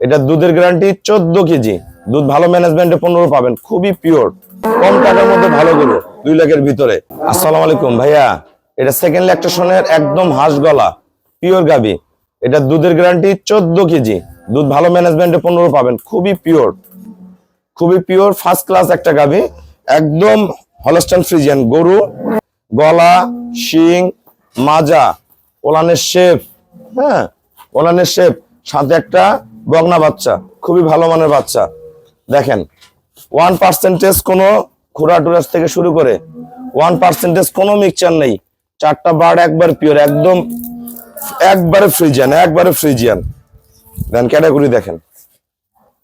এটা দুধের গ্যারান্টি চোদ্দ কেজি। দুধ ভালো ম্যানেজমেন্টে পনেরো পাবেন। খুবই পিওর কম টাকার মধ্যে ভালো গরু, দুই লাখের ভিতরে। আসসালাম আলাইকুম, ভাইয়া। এটা সেকেন্ড ল্যাকটেশনের একদম হাঁস গলা পিওর গাবি। এটা দুধের গ্যারান্টি চোদ্দ কেজি। দুধ ভালো ম্যানেজমেন্টে পনেরো পাবেন। খুবই পিওর খুবই পিওর ফার্স্ট ক্লাস একটা গাবি। একদম হলস্টান ফ্রিজিয়ান গরু। গলা, শিং, মাজা, ওলানের শেপ হ্যাঁ ওলানের শেপ সাথে একটা বগনা বাচ্চা, খুবই ভালো মানের বাচ্চা। দেখেন ওয়ান পার্সেন্টেজ কোনো খুরা টুরাস থেকে শুরু করে ওয়ান পার্সেন্টেজ কোনো মিক্সচার নেই। চারটা বার্ড একবার পিওর একদম একবারে ফ্রিজিয়ান একবারে ফ্রিজিয়ান দেন ক্যাটাগরি দেখেন।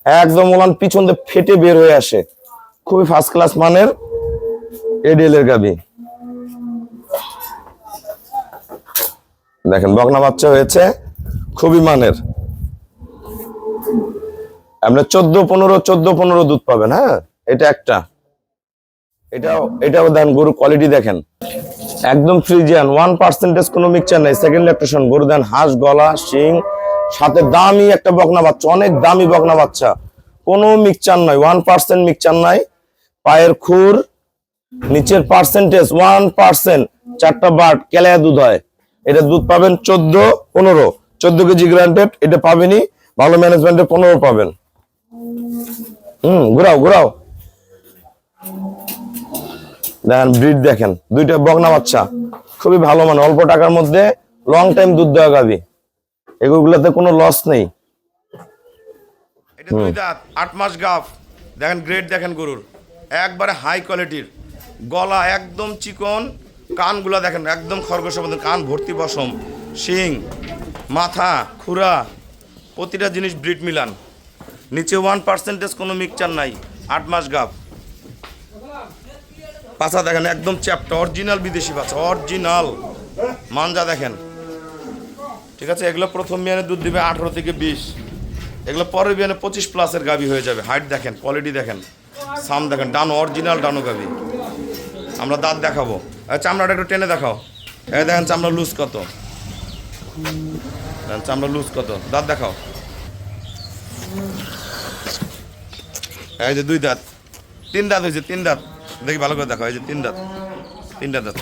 একদম ওলান পিছন দিয়ে ফেটে বের হয়ে আসে। খুবই ফার্স্ট ক্লাস মানের এডিএল এর গাবি। দেখেন বকনা বাচ্চা হয়েছে খুবই মানের। আমরা চোদ্দ পনেরো চোদ্দ পনেরো দুধ পাবেন হ্যাঁ? এটা একটা। এটাও এটাও দেন, গরু কোয়ালিটি দেখেন। একদম ফ্রিজিয়ান ওয়ান পার্সেন্টেজ কোনো মিক্সচার নেই। সেকেন্ড ল্যাকটেশন গরু দেন, হাঁস, গলা, শিং, সাথে দামি একটা বকনা বাচ্চা, অনেক দামি বকনা বাচ্চা। কোনো মিক্সচার নয় ওয়ান পার্সেন্ট মিক্সচার নাই। পায়ের খুর, নিচের পার্সেন্টেজ ওয়ান পার্সেন্ট চারটা বাট, কেলায় দুধ হয়। এটা দুধ পাবেন চোদ্দ পনেরো। চোদ্দ কেজি গ্রান্টেড এটা পাবেনই ভালো ম্যানেজমেন্টে পনেরো পাবেন। হুম ঘুরাও ঘুরাও। দেখেন ব্রিড দেখেন দুইটা বগনা বাচ্চা। খুবই ভালো মানে অল্প টাকার মধ্যে লং টাইম দুধ দেওয়া গাবি এগুলোতে কোনো লস নেই। এটা দুই দাঁত আট মাস গাফ দেখেন গ্রেড দেখেন গরুর। একবারে হাই কোয়ালিটির গলা একদম চিকন কানগুলা দেখেন একদম খরগোশের মধ্যে কান ভর্তি পশম শিং মাথা খুরা প্রতিটা জিনিস ব্রিড মিলান। নিচে ওয়ান পার্সেন্টেজ কোনো মিক্সচার নাই, আট মাস গাফ পাছা দেখেন, একদম চ্যাপটা অরিজিনাল বিদেশি বাচ্চা অরিজিনাল মানজা দেখেন। ঠিক আছে, এগুলো প্রথম বিয়ানে দুধ দিবে আঠেরো থেকে বিশ। এগুলো পরের বিয়ানে পঁচিশ প্লাসের গাবি হয়ে যাবে। হাইট দেখেন কোয়ালিটি দেখেন। সাম দেখেন, ডানো অরিজিনাল ডানো গাবি। আমরা দাঁত দেখাবো। চামড়াটা একটু টেনে দেখাও। এই দেখেন চামড়া লুজ কত। চামড়া লুজ কত দাঁত দেখাও। এই যে দুই দাঁত। তিন দাঁত হয়েছে, তিন দাঁত। দেখি ভালো করে দেখাও, এই যে তিন দাঁত। তিনটা দাঁত